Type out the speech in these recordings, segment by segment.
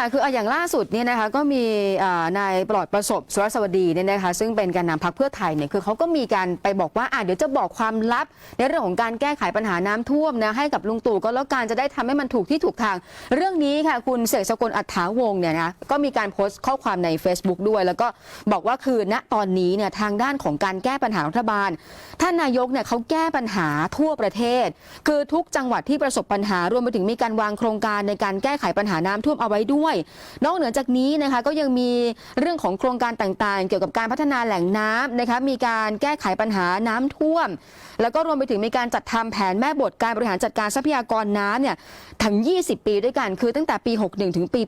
ค่ะคืออย่างล่าสุดเนี่ยนะคะก็มีนายปลอดประสบสุรสวัสดีเนี่ยนะคะซึ่งเป็นแกนนำพักเพื่อไทยเนี่ยคือเขาก็มีการไปบอกว่าอะเดี๋ยวจะบอกความลับ ในเรื่องของการแก้ไขปัญหาน้ำท่วมนะให้กับลุงตู่ก็แล้วกันจะได้ทำให้มันถูกที่ถูกทาง เรื่องนี้ค่ะคุณเสกสกลอัฏฐาวงเนี่ยนะก็มีการโพสต์ข้อความใน Facebook ด้วย แล้วก็บอกว่าคือณตอนนี้เนี่ยทางด้านของการแก้ปัญหารัฐบาลท่านนายกเนี่ยเขาแก้ปัญหาทั่วประเทศ คือทุกจังหวัดที่ประสบปัญหารวมไปถึงมีการวางโครงการในการแก้ไขปัญหาน้ำท่วมเอาไว้ด้วยนอกเหนือจากนี้นะคะก็ยังมีเรื่องของโครงการต่างๆ เกี่ยวกับการพัฒนาแหล่งน้ำนะคะมีการแก้ไขปัญหาน้ำท่วม แล้วก็รวมไปถึงมีการจัดทำแผนแม่บทการบริหารจัดการทรัพยากรน้ำเนี่ยถึง 20 ปีด้วยกันคือตั้งแต่ปี 61 ถึงปี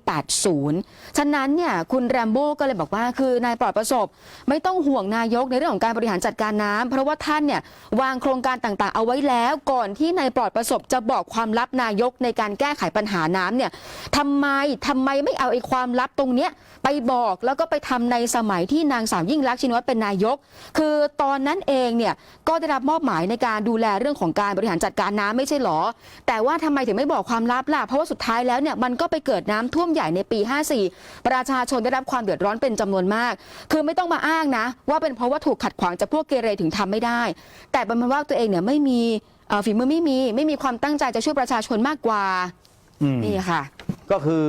80 ฉะนั้นเนี่ยคุณแรมโบ้ก็เลยบอกว่าคือนายปลอดประสบ ไม่ต้องห่วงนายกในเรื่องของการบริหารจัดการน้ำเพราะว่าท่านเนี่ยวางโครงการต่างๆ เอาไว้แล้วก่อนที่นายปลอดประสบจะบอกความลับนายกในการแก้ไขปัญหาน้ำเนี่ยทำไมทำไมไม่เอาไอ้ความลับตรงเนี้ยไปบอกแล้วก็ไปทำในสมัยที่นางสาวยิ่งรักษณ์ชินวัตรเป็นนายก คือตอนนั้นเองเนี่ยก็ได้รับมอบหมายในการดูแลเรื่องของการบริหารจัดการน้ำไม่ใช่หรอ แต่ว่าทำไมถึงไม่บอกความลับล่ะเพราะว่าสุดท้ายแล้วเนี่ยมันก็ไปเกิดน้ำท่วมใหญ่ในปี 54 ประชาชนได้รับความเดือดร้อนเป็นจำนวนมาก คือไม่ต้องมาอ้างนะ ว่าเป็นเพราะว่าถูกขัดขวางจากพวกเกเรถึงทำไม่ได้ แต่เป็นเพราะว่าตัวเองเนี่ยไม่มีเอ่อฝีมือไม่มี ไม่มีความตั้งใจจะช่วยประชาชนมากกว่าอืมนี่ค่ะ ก็คือ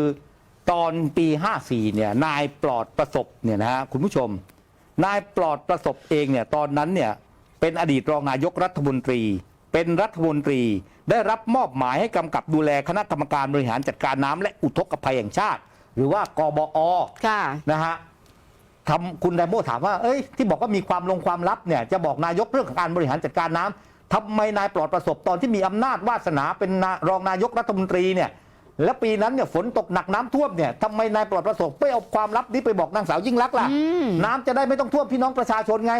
ตอนปี 54 เนี่ย นายปลอดประสบเนี่ยนะฮะคุณผู้ชม นายปลอดประสบเองเนี่ยตอนนั้นเนี่ยเป็นอดีตรองนายกรัฐมนตรี เป็นรัฐมนตรีได้รับมอบหมายให้กำกับดูแลคณะกรรมการบริหารจัดการน้ำและอุทกภัยแห่งชาติ หรือว่ากบอค่ะ นะฮะทำคุณไดโมถามว่าเอ้ยที่บอกว่ามีความลงความลับเนี่ยจะบอกนายกเรื่องของการบริหารจัดการน้ำทำไมนายปลอดประสบตอนที่มีอำนาจวาสนาเป็นนารองนายกรัฐมนตรีเนี่ย แล้วปีนั้นเนี่ยฝนตกหนักน้ำท่วมเนี่ยทำไมนายปลอดประสบไม่เอาความลับนี้ไปบอกนางสาวยิ่งลักษณ์ล่ะอืมน้ำจะได้ไม่ต้องท่วมพี่น้องประชาชนไง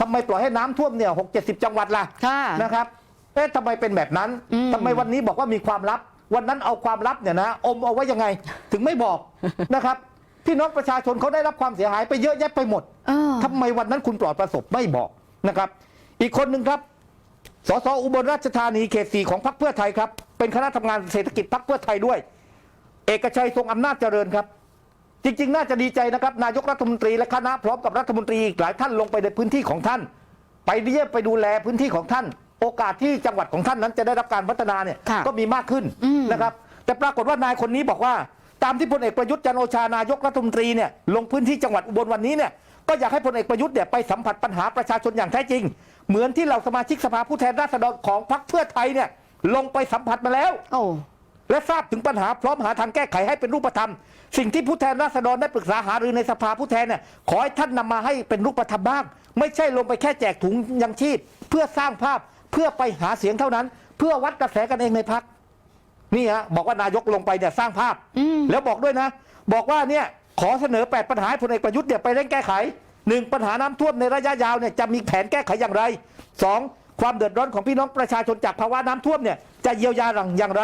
ทำไมปล่อยให้น้ำท่วมเนี่ยหกเจ็ดสิบจังหวัดล่ะค่ะนะครับเอ๊ะทำไมเป็นแบบนั้นอืมทำไมวันนี้บอกว่ามีความลับ วันนั้นเอาความลับเนี่ยนะอมเอาไว้ยังไง ถึงไม่บอกนะครับพี่น้องประชาชนเขาได้รับความเสียหายไปเยอะแยะไปหมดเออทำไมวันนั้นคุณปลอดประสบไม่บอกนะครับ อีกคนหนึ่งครับสสอุบลราชธานีเขตสี่ของพรรคเพื่อไทยครับ เป็นคณะทำงานเศรษฐกิจพรรคเพื่อไทยด้วย เอกชัยทรงอำนาจเจริญครับ จริง ๆ น่าจะดีใจนะครับ นายกรัฐมนตรีและคณะพร้อมกับรัฐมนตรีอีกหลายท่านลงไปในพื้นที่ของท่าน ไปเยี่ยมไปดูแลพื้นที่ของท่าน โอกาสที่จังหวัดของท่านนั้นจะได้รับการพัฒนาเนี่ยค่ะก็มีมากขึ้นอืมนะครับ แต่ปรากฏว่านายคนนี้บอกว่า ตามที่พลเอกประยุทธ์จันทร์โอชานายกรัฐมนตรีเนี่ยลงพื้นที่จังหวัดอุบลวันนี้เนี่ยก็อยากให้พลเอกประยุทธ์เนี่ยไปสัมผัสปัญหาประชาชนอย่างแท้จริง เหมือนที่เราสมาชิกสภาผู้แทนราษฎรของพรรคเพื่อไทยเนี่ย ลงไปสัมผัสมาแล้ว โอ้และทราบถึงปัญหาพร้อมหาทางแก้ไขให้เป็นรูปธรรม สิ่งที่ผู้แทนราษฎรได้ปรึกษาหารือในสภาผู้แทนเนี่ยขอให้ท่านนำมาให้เป็นรูปธรรมบ้าง ไม่ใช่ลงไปแค่แจกถุงยังชีพ เพื่อสร้างภาพเพื่อไปหาเสียงเท่านั้น เพื่อวัดกระแสกันเองในพักนี่ฮะบอกว่านายกลงไปเนี่ยสร้างภาพ อืมแล้วบอกด้วยนะ บอกว่าเนี่ยขอเสนอ 8 ปัญหาให้พลเอกประยุทธ์เนี่ยไปเร่งแก้ไขหนึ่งปัญหาน้ำท่วมในระยะยาวเนี่ยจะมีแผนแก้ไขอย่างไรสอง ความเดือดร้อนของพี่น้องประชาชนจากภาวะน้ำท่วมเนี่ยจะเยียวยาอย่างไร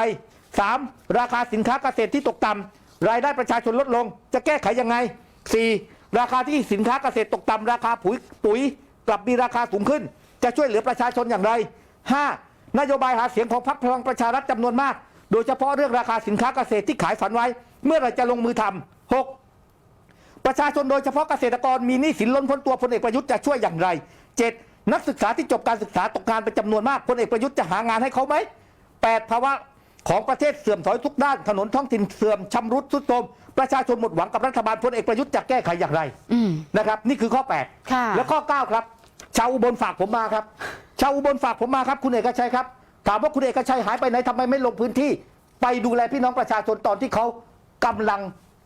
สามราคาสินค้าเกษตรที่ตกต่ำรายได้ประชาชนลดลง จะแก้ไขยังไงสี่ราคาที่สินค้าเกษตรตกต่ำราคาปุ๋ยปุ๋ยกลับมีราคาสูงขึ้น จะช่วยเหลือประชาชนอย่างไรห้านโยบายหาเสียงของพรรคพลังประชารัฐจำนวนมาก โดยเฉพาะเรื่องราคาสินค้าเกษตรที่ขายฝันไว้ เมื่อไรจะลงมือทำหกประชาชนโดยเฉพาะเกษตรกรมีหนี้สินล้นพ้นตัวพลเอกประยุทธ์จะช่วยอย่างไร 7. นักศึกษาที่จบการศึกษาตกงานเป็นจำนวนมากพลเอกประยุทธ์จะหางานให้เขาไหม 8. ภาวะของประเทศเสื่อมถอยทุกด้านถนนท้องถิ่นเสื่อมชำรุดทรุดโทรมประชาชนหมดหวังกับรัฐบาลพลเอกประยุทธ์จะแก้ไขอย่างไรอืมนะครับนี่คือข้อ8ค่ะแล้วข้อ 9 ครับ ชาวอุบลฝากผมมาครับ ชาวอุบลฝากผมมาครับ คุณเอกชัยครับถามว่าคุณเอกชัยหายไปไหนทำไมไม่ลงพื้นที่ ไปดูแลพี่น้องประชาชนตอนที่เขากำลัง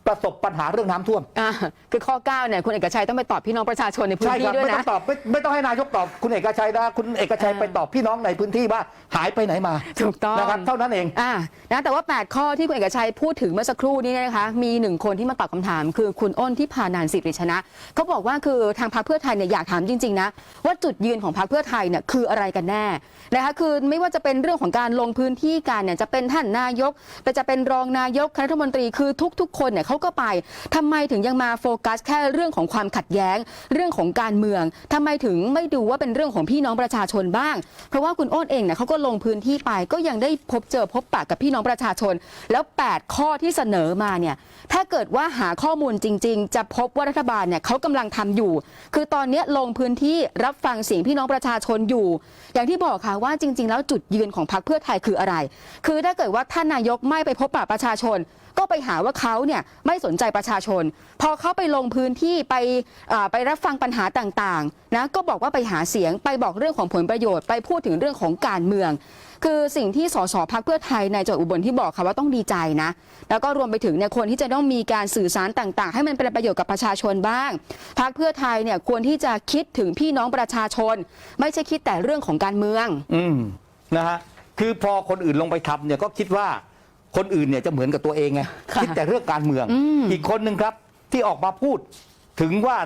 ประสบปัญหาเรื่องน้ำท่วม อ่าคือข้อ9เนี่ยคุณเอกชัยต้องไปตอบพี่น้องประชาชนในพื้นใช่คที่รับด้วยไม่ต้อนะ งตอบไม่ไม่ต้องให้นายกตอบคุณเอกชัยนะคุณเอกชัยเออ ไปตอบพี่น้องในพื้นที่ว่าหายไปไหนมาถูกต้อง นะครับเท่านั้นเอง อ่านะแต่ว่า 8 ข้อที่คุณเอกชัยพูดถึงเมื่อสักครู่นี้นะคะ มีหนึ่งคนที่มาตอบคำถาม คือคุณอ้นที่พานานสิริชนะ เขาบอกว่าคือทางพรรคเพื่อไทยเนี่ยอยากถามจริง ๆ นะ ว่าจุดยืนของพรรคเพื่อไทยเนี่ยคืออะไรกันแน่นะคะคือไม่ว่าจะเป็นเรื่องของการลงพื้นที่กันเนี่ยจะเป็นท่านนายก แต่จะเป็นรองนายกคณะรัฐมนตรีคือทุก ๆ คนเนี่ยเขาก็ไปทำไมถึงยังมาโฟกัสแค่เรื่องของความขัดแย้ง เรื่องของการเมืองทำไมถึงไม่ดูว่าเป็นเรื่องของพี่น้องประชาชนบ้าง เพราะว่าคุณโอ้นเองเนี่ยเขาก็ลงพื้นที่ไป ก็ยังได้พบเจอพบปะกับพี่น้องประชาชน แล้ว 8 ข้อที่เสนอมาเนี่ยถ้าเกิดว่าหาข้อมูลจริง ๆ จะพบว่ารัฐบาลเนี่ยเขากำลังทำอยู่ คือตอนนี้ลงพื้นที่รับฟังเสียงพี่น้องประชาชนอยู่ อย่างที่บอกค่ะว่าจริง ๆ แล้วจุดยืนของพรรคเพื่อไทยคืออะไร คือถ้าเกิดว่าท่านนายกไม่ไปพบปะประชาชน ก็ไปหาว่าเขาเนี่ยไม่สนใจประชาชน พอเขาไปลงพื้นที่ไปไปรับฟังปัญหาต่างๆนะก็บอกว่าไปหาเสียงไปบอกเรื่องของผลประโยชน์ ไปพูดถึงเรื่องของการเมือง คือสิ่งที่สสพักเพื่อไทยในจังหวัดอุบลที่บอกค่ะว่าต้องดีใจนะแล้วก็รวมไปถึงเนี่ยคนที่จะต้องมีการสื่อสารต่างๆ ให้มันเป็นประโยชน์กับประชาชนบ้างพักเพื่อไทยเนี่ยควรที่จะคิดถึงพี่น้องประชาชน ไม่ใช่คิดแต่เรื่องของการเมือง อืมนะฮะคือพอคนอื่นลงไปทำเนี่ยก็คิดว่า คนอื่นเนี่ยจะเหมือนกับตัวเองไงค่ะคิดแต่เรื่องการเมืองอืมอีกคนหนึ่งครับที่ออกมาพูดถึงว่า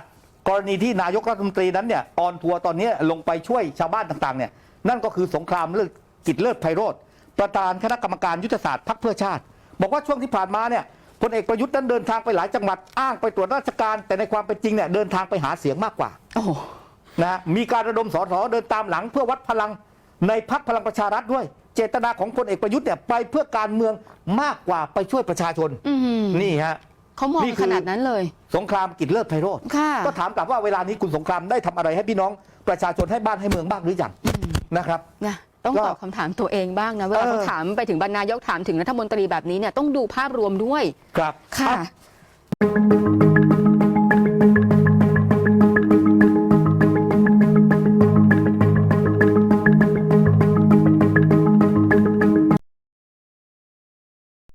กรณีที่นายกรัฐมนตรีนั้นเนี่ยออนทัวร์ตอนนี้ลงไปช่วยชาวบ้านต่างๆเนี่ยนั่นก็คือสงครามเลิศกิจเลิศไพโรธประธานคณะกรรมการยุทธศาสตร์พรรคเพื่อชาติ บอกว่าช่วงที่ผ่านมาเนี่ยพลเอกประยุทธ์นั้นเดินทางไปหลายจังหวัดอ้างไปตรวจราชการ แต่ในความเป็นจริงเนี่ยเดินทางไปหาเสียงมากกว่าโอ้โหนะฮะมีการระดมสสเดินตามหลังเพื่อวัดพลังในพักพลังประชารัฐด้วย เจตนาของพลเอกประยุทธ์เนี่ยไปเพื่อการเมืองมากกว่าไปช่วยประชาชน อื้อหือนี่ฮะ เขามองนี่คือ ขนาดนั้นเลย สงครามกิจเลิศไพโรธค่ะ ก็ถามกลับว่าเวลานี้คุณสงครามได้ทำอะไรให้พี่น้องประชาชนให้บ้านให้เมืองบ้างหรือยังนะครับ นะต้องก็ตอบคำถามตัวเองบ้างนะเวลาเออ เขาถามไปถึงบรรณายกถามถึงรัฐมนตรีแบบนี้เนี่ยต้องดูภาพรวมด้วย ครับค่ะ อ่